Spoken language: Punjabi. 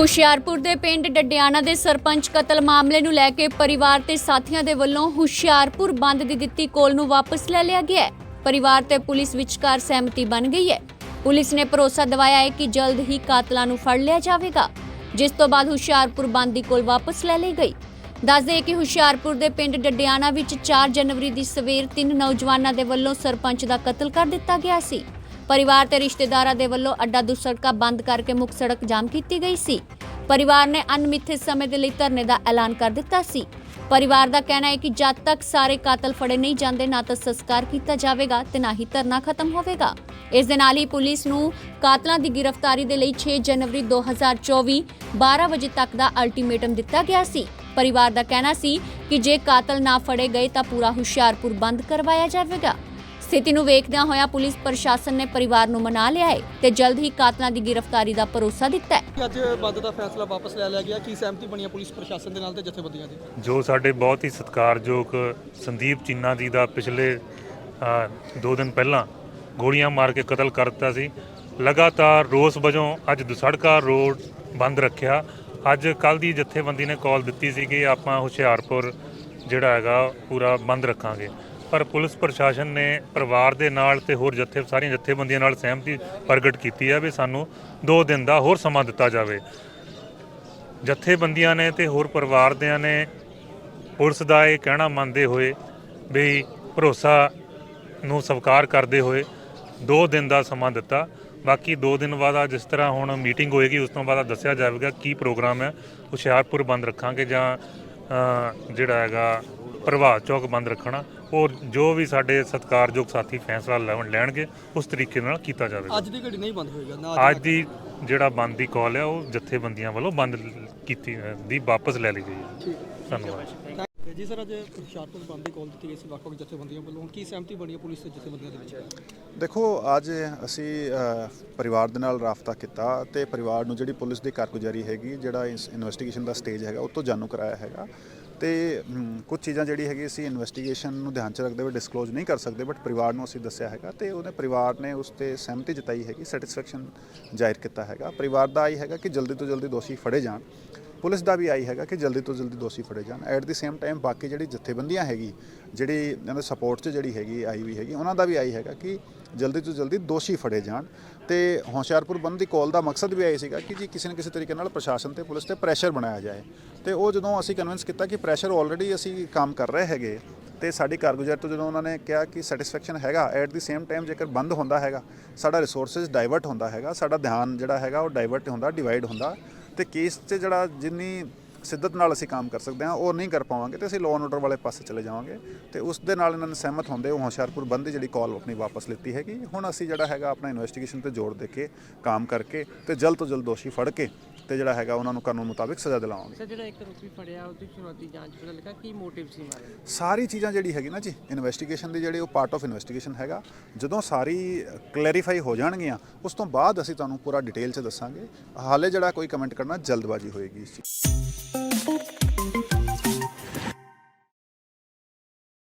ਹੁਸ਼ਿਆਰਪੁਰ ਦੇ ਪਿੰਡ ਡੱਡਿਆਣਾ ਦੇ ਸਰਪੰਚ ਕਤਲ ਮਾਮਲੇ ਨੂੰ ਲੈ ਕੇ ਪਰਿਵਾਰ ਤੇ ਸਾਥੀਆਂ ਦੇ ਵੱਲੋਂ ਹੁਸ਼ਿਆਰਪੁਰ ਬੰਦ ਦੀ ਦਿੱਤੀ ਕੋਲ ਨੂੰ ਵਾਪਸ ਲੈ ਲਿਆ ਗਿਆ ਹੈ। ਪਰਿਵਾਰ ਤੇ ਪੁਲਿਸ ਵਿਚਕਾਰ ਸਹਿਮਤੀ ਬਣ ਗਈ ਹੈ। ਪੁਲਿਸ ਨੇ ਭਰੋਸਾ ਦਿਵਾਇਆ ਹੈ ਕਿ ਜਲਦ ਹੀ ਕਾਤਲਾਂ ਨੂੰ ਫੜ ਲਿਆ ਜਾਵੇਗਾ, ਜਿਸ ਤੋਂ ਬਾਅਦ ਹੁਸ਼ਿਆਰਪੁਰ ਬੰਦ ਦੀ ਕੋਲ ਵਾਪਸ ਲੈ ਲਈ ਗਈ। ਦੱਸਦੇ ਕਿ ਹੁਸ਼ਿਆਰਪੁਰ ਦੇ ਪਿੰਡ ਡੱਡਿਆਣਾ ਵਿੱਚ 4 ਜਨਵਰੀ ਦੀ ਸਵੇਰ ਤਿੰਨ ਨੌਜਵਾਨਾਂ ਦੇ ਵੱਲੋਂ ਸਰਪੰਚ ਦਾ ਕਤਲ ਕਰ ਦਿੱਤਾ ਗਿਆ ਸੀ। ਪਰਿਵਾਰ ਤੇ ਰਿਸ਼ਤੇਦਾਰਾਂ ਦੇ ਵੱਲੋਂ ਅੱਡਾ ਦੁਸੜਕਾ ਬੰਦ ਕਰਕੇ ਮੁੱਖ ਸੜਕ ਜਾਮ ਕੀਤੀ ਗਈ ਸੀ। ਪਰਿਵਾਰ ਨੇ ਅਣਮਿੱਥੇ ਸਮੇਂ ਦੇ ਲਈ ਧਰਨੇ ਦਾ ਐਲਾਨ ਕਰ ਦਿੱਤਾ ਸੀ। ਪਰਿਵਾਰ ਦਾ ਕਹਿਣਾ ਹੈ ਕਿ ਜਦ ਤੱਕ ਸਾਰੇ ਕਾਤਲ ਫੜੇ ਨਹੀਂ ਜਾਂਦੇ, ਨਾ ਤਾਂ ਸੰਸਕਾਰ ਕੀਤਾ ਜਾਵੇਗਾ ਤੇ ਨਾ ਹੀ ਧਰਨਾ ਖਤਮ ਹੋਵੇਗਾ। ਇਸ ਦੇ ਨਾਲ ਹੀ ਪੁਲਿਸ ਨੂੰ ਕਾਤਲਾਂ ਦੀ ਗ੍ਰਿਫਤਾਰੀ ਦੇ ਲਈ 6 ਜਨਵਰੀ 2024 12 ਵਜੇ ਤੱਕ ਦਾ ਅਲਟੀਮੇਟਮ ਦਿੱਤਾ ਗਿਆ ਸੀ। ਪਰਿਵਾਰ ਦਾ ਕਹਿਣਾ ਸੀ ਕਿ ਜੇ ਕਾਤਲ ਨਾ ਫੜੇ ਗਏ ਤਾਂ ਪੂਰਾ ਹੁਸ਼ਿਆਰਪੁਰ ਬੰਦ ਕਰਵਾਇਆ ਜਾਵੇਗਾ। ਸਥਿਤੀ ਨੂੰ ਵੇਖਦਿਆਂ ਹੋਇਆ ਪੁਲਿਸ ਪ੍ਰਸ਼ਾਸਨ ਨੇ ਪਰਿਵਾਰ ਨੂੰ ਮਨਾ ਲਿਆ ਹੈ ਤੇ ਜਲਦ ਹੀ ਕਾਤਲਾਂ ਦੀ ਗ੍ਰਿਫਤਾਰੀ ਦਾ ਭਰੋਸਾ ਦਿੱਤਾ ਹੈ। ਅੱਜ ਬੰਦ ਦਾ ਫੈਸਲਾ ਵਾਪਸ ਲੈ ਲਿਆ ਗਿਆ? ਕੀ ਸਹਿਮਤੀ ਬਣੀ ਹੈ ਪੁਲਿਸ ਪ੍ਰਸ਼ਾਸਨ ਦੇ ਨਾਲ ਤੇ ਜਥੇਬੰਦੀਆਂ ਦੀ? ਜੋ ਸਾਡੇ ਬਹੁਤ ਹੀ ਸਤਿਕਾਰਯੋਗ ਸੰਦੀਪ ਚੀਨਾ ਜੀ ਦਾ ਪਿਛਲੇ ਅ, ਦੋ ਦਿਨ ਪਹਿਲਾਂ ਗੋਲੀਆਂ ਮਾਰ ਕੇ ਕਤਲ ਕਰ ਦਿੱਤਾ ਸੀ। ਲਗਾਤਾਰ ਰੋਸ ਵਜੋਂ ਅੱਜ ਦੁਸੜਕਾ ਰੋਡ ਬੰਦ ਰੱਖਿਆ। ਅੱਜ ਕੱਲ ਦੀ ਜਥੇਬੰਦੀ ਨੇ ਕਾਲ ਦਿੱਤੀ ਸੀ ਕਿ ਆਪਾਂ ਹੁਸ਼ਿਆਰਪੁਰ ਜਿਹੜਾ ਹੈਗਾ ਪੂਰਾ ਬੰਦ ਰੱਖਾਂਗੇ। ਪਰ ਪੁਲਿਸ ਪ੍ਰਸ਼ਾਸਨ ਨੇ ਪਰਿਵਾਰ ਦੇ ਨਾਲ ਤੇ ਹੋਰ ਜੱਥੇ, ਸਾਰੀਆਂ ਜੱਥੇਬੰਦੀਆਂ ਨਾਲ ਸਹਿਮਤੀ ਪ੍ਰਗਟ ਕੀਤੀ ਹੈ ਵੀ ਸਾਨੂੰ 2 ਦਿਨ ਦਾ ਹੋਰ ਸਮਾਂ ਦਿੱਤਾ ਜਾਵੇ। ਜੱਥੇਬੰਦੀਆਂ ਨੇ ਤੇ ਹੋਰ ਪਰਿਵਾਰ ਦਿਆਂ ਨੇ ਪੁਲਿਸ ਦਾ ਇਹ ਕਹਿਣਾ ਮੰਨਦੇ ਹੋਏ ਵੀ ਭਰੋਸਾ ਨੂੰ ਸਵੀਕਾਰ ਕਰਦੇ ਹੋਏ 2 ਦਿਨ ਦਾ ਸਮਾਂ ਦਿੱਤਾ। ਬਾਕੀ 2 ਦਿਨ ਬਾਅਦ ਆ ਜਿਸ ਤਰ੍ਹਾਂ ਹੁਣ ਮੀਟਿੰਗ ਹੋਏਗੀ, ਉਸ ਤੋਂ ਬਾਅਦ ਦੱਸਿਆ ਜਾਵੇਗਾ ਕੀ ਪ੍ਰੋਗਰਾਮ ਹੈ ਹੁਸ਼ਿਆਰਪੁਰ ਬੰਦ ਰੱਖਾਂਗੇ ਜਾਂ ਜਿਹੜਾ ਹੈਗਾ ਪ੍ਰਭਾਤ ਚੌਕ ਬੰਦ ਰੱਖਣਾ। ਔਰ ਜੋ ਵੀ ਸਾਡੇ ਸਤਿਕਾਰਯੋਗ ਸਾਥੀ ਫੈਸਲਾ ਲੈਣ- ਲੈਣਗੇ ਉਸ ਤਰੀਕੇ ਨਾਲ ਕੀਤਾ ਜਾਵੇਗਾ। ਅੱਜ ਦੀ ਘੜੀ ਨਹੀਂ ਬੰਦ ਹੋਏਗਾ ਨਾ ਅੱਜ ਦੀ ਜਿਹੜਾ ਬੰਦ ਦੀ ਕਾਲ ਹੈ ਉਹ ਜਥੇਬੰਦੀਆਂ ਵੱਲੋਂ ਬੰਦ ਕੀਤੀ ਦੀ ਵਾਪਸ ਲੈ ਲਈ ਗਈ ਹੈ। ਧੰਨਵਾਦ। ਜੀ ਸਰ ਅੱਜ ਹੁਸ਼ਿਆਰਪੁਰ ਬੰਦ ਦੀ ਕਾਲ ਦਿੱਤੀ ਗਈ ਸੀ ਵੱਖ ਵੱਖ ਜਥੇਬੰਦੀਆਂ ਵੱਲੋਂ। ਕੀ ਸਹਿਮਤੀ ਬਣੀ ਹੈ ਪੁਲਿਸ ਤੇ ਜਥੇਬੰਦੀਆਂ ਦੇ ਵਿੱਚ? ਦੇਖੋ ਅੱਜ ਅਸੀਂ ਪਰਿਵਾਰ ਦੇ ਨਾਲ ਰਾਬਤਾ ਕੀਤਾ ਤੇ ਪਰਿਵਾਰ ਨੂੰ ਜਿਹੜੀ ਪੁਲਿਸ ਦੀ ਕਾਰਗੁਜ਼ਾਰੀ ਹੈਗੀ ਜਿਹੜਾ ਇਸ ਇਨਵੈਸਟੀਗੇਸ਼ਨ ਦਾ ਸਟੇਜ ਹੈਗਾ ਉਹ ਤੋਂ ਜਾਣੂ ਕਰਾਇਆ ਹੈਗਾ। ਤੇ ਹਮ, ਕੁਝ ਚੀਜ਼ਾਂ ਜਿਹੜੀ ਹੈਗੀ ਅਸੀਂ ਇਨਵੈਸਟੀਗੇਸ਼ਨ ਨੂੰ ਧਿਆਨ 'ਚ ਰੱਖਦੇ ਹੋਏ ਡਿਸਕਲੋਜ਼ ਨਹੀਂ ਕਰ ਸਕਦੇ ਬਟ ਪਰਿਵਾਰ ਨੂੰ ਅਸੀਂ ਦੱਸਿਆ ਹੈਗਾ ਤੇ ਉਹਨੇ ਪਰਿਵਾਰ ਨੇ ਉਸ ਤੇ ਸਹਿਮਤੀ ਜਤਾਈ ਹੈਗੀ ਸੈਟੀਸਫੈਕਸ਼ਨ ਜ਼ਾਹਿਰ ਕੀਤਾ ਹੈਗਾ। ਪਰਿਵਾਰ ਦਾ ਆਈ ਹੈਗਾ ਕਿ ਜਲਦੀ ਤੋਂ ਜਲਦੀ ਦੋਸ਼ੀ ਫੜੇ ਜਾਣ। ਪੁਲਿਸ ਦਾ ਵੀ ਆਈ ਹੈਗਾ ਕਿ ਜਲਦੀ ਤੋਂ ਜਲਦੀ ਦੋਸ਼ੀ ਫੜੇ ਜਾਣ। ਐਟ ਦੀ ਸੇਮ ਟਾਈਮ ਬਾਕੀ ਜਿਹੜੀ ਜਥੇਬੰਦੀਆਂ ਹੈਗੀ ਜਿਹੜੀ ਇਹਨਾਂ ਦੇ ਸਪੋਰਟ 'ਚ ਜਿਹੜੀ ਹੈਗੀ ਆਈ ਵੀ ਹੈਗੀ ਉਹਨਾਂ ਦਾ ਵੀ ਆਈ ਹੈਗਾ ਕਿ ਜਲਦੀ ਤੋਂ ਜਲਦੀ ਦੋਸ਼ੀ ਫੜੇ ਜਾਣ। ਤੇ ਹੋਸ਼ਿਆਰਪੁਰ ਬੰਦ ਦੀ ਕਾਲ ਦਾ ਮਕਸਦ ਵੀ ਇਹ ਸੀਗਾ ਕਿ ਜੀ ਕਿਸੇ ਨਾ ਕਿਸੇ ਤਰੀਕੇ ਨਾਲ ਪ੍ਰਸ਼ਾਸਨ ਤੇ ਪੁਲਿਸ ਤੇ ਪ੍ਰੈਸ਼ਰ ਬਣਾਇਆ ਜਾਏ। ਤੇ ਉਹ ਜਦੋਂ ਅਸੀਂ ਕਨਵਿੰਸ ਕੀਤਾ ਕਿ ਪ੍ਰੈਸ਼ਰ ਆਲਰੇਡੀ ਅਸੀਂ ਕੰਮ ਕਰ ਰਹੇ ਹੈਗੇ, ਤੇ ਸਾਡੀ ਕਾਰਗੁਜ਼ਾਰੀ ਤੋਂ ਜਦੋਂ ਉਹਨਾਂ ਨੇ ਕਿਹਾ ਕਿ ਸੈਟੀਸਫੈਕਸ਼ਨ ਹੈਗਾ ਐਟ ਦੀ ਸੇਮ ਟਾਈਮ ਜੇਕਰ ਬੰਦ ਹੁੰਦਾ ਹੈਗਾ, ਸਾਡਾ ਰਿਸੋਰਸਸ ਡਾਈਵਰਟ ਹੁੰਦਾ ਹੈਗਾ, ਸਾਡਾ ਧਿਆਨ ਜਿਹੜਾ ਹੈਗਾ ਉਹ ਡਾਈਵਰਟ ਹੁੰਦਾ ਡਿਵਾਈਡ ਹੁੰਦਾ। ਤੇ ਕੇਸ 'ਚ ਜਿਹੜਾ ਜਿੰਨੀ ਸਿੱਧਤ ਨਾਲ ਅਸੀਂ ਕੰਮ ਕਰ ਸਕਦੇ ਹਾਂ, ਉਹ ਨਹੀਂ ਕਰ ਪਾਵਾਂਗੇ ਤੇ ਅਸੀਂ ਲਾਅ ਐਂਡ ਆਰਡਰ ਵਾਲੇ ਪਾਸੇ ਚਲੇ ਜਾਵਾਂਗੇ ਤੇ ਉਸ ਦੇ ਨਾਲ ਇਹਨਾਂ ਨੇ ਸਹਿਮਤ ਹੁੰਦੇ ਉਹ ਹੁਸ਼ਿਆਰਪੁਰ ਬੰਦ ਦੀ ਜਿਹੜੀ ਕਾਲ ਆਪਣੀ ਵਾਪਸ ਲਿੱਤੀ ਹੈਗੀ। ਹੁਣ ਅਸੀਂ ਜਿਹੜਾ ਹੈਗਾ ਆਪਣਾ ਇਨਵੈਸਟੀਗੇਸ਼ਨ ਤੇ ਜ਼ੋਰ ਦੇ ਕੇ ਕੰਮ ਕਰਕੇ ਤੇ ਜਲਦ ਤੋਂ ਜਲਦ ਦੋਸ਼ੀ ਫੜ ਕੇ ਤੇ ਜਿਹੜਾ ਹੈਗਾ ਉਹਨਾਂ ਨੂੰ ਕਾਨੂੰਨ ਮੁਤਾਬਿਕ ਸਜ਼ਾ ਦਿਲਾਵਾਂਗੇ। ਸਰ ਜਿਹੜਾ ਇੱਕ ਆਰੋਪੀ ਫੜਿਆ ਉਹਦੀ ਸ਼ੁਰੂਆਤੀ ਜਾਂਚ ਪਤਾ ਲੱਗਾ ਕੀ ਮੋਟਿਵ ਸੀ ਮਾਰੇ? ਸਾਰੀ ਚੀਜ਼ਾਂ ਜਿਹੜੀ ਹੈਗੀ ਨਾ ਜੀ ਇਨਵੈਸਟੀਗੇਸ਼ਨ ਦੀ ਜਿਹੜੀ ਉਹ ਪਾਰਟ ਆਫ ਇਨਵੈਸਟੀਗੇਸ਼ਨ ਹੈਗਾ ਜਦੋਂ ਸਾਰੀ ਕਲੈਰੀਫਾਈ ਹੋ ਜਾਣਗੀਆਂ ਉਸ ਤੋਂ ਬਾਅਦ ਅਸੀਂ ਤੁਹਾਨੂੰ ਪੂਰਾ ਡਿਟੇਲ 'ਚ ਦੱਸਾਂਗੇ। ਹਾਲੇ ਜਿਹੜਾ ਕੋਈ ਕਮੈਂਟ ਕਰਨਾ ਜਲਦਬਾਜ਼ੀ ਹੋਏਗੀ ਇਸ ਚੀਜ਼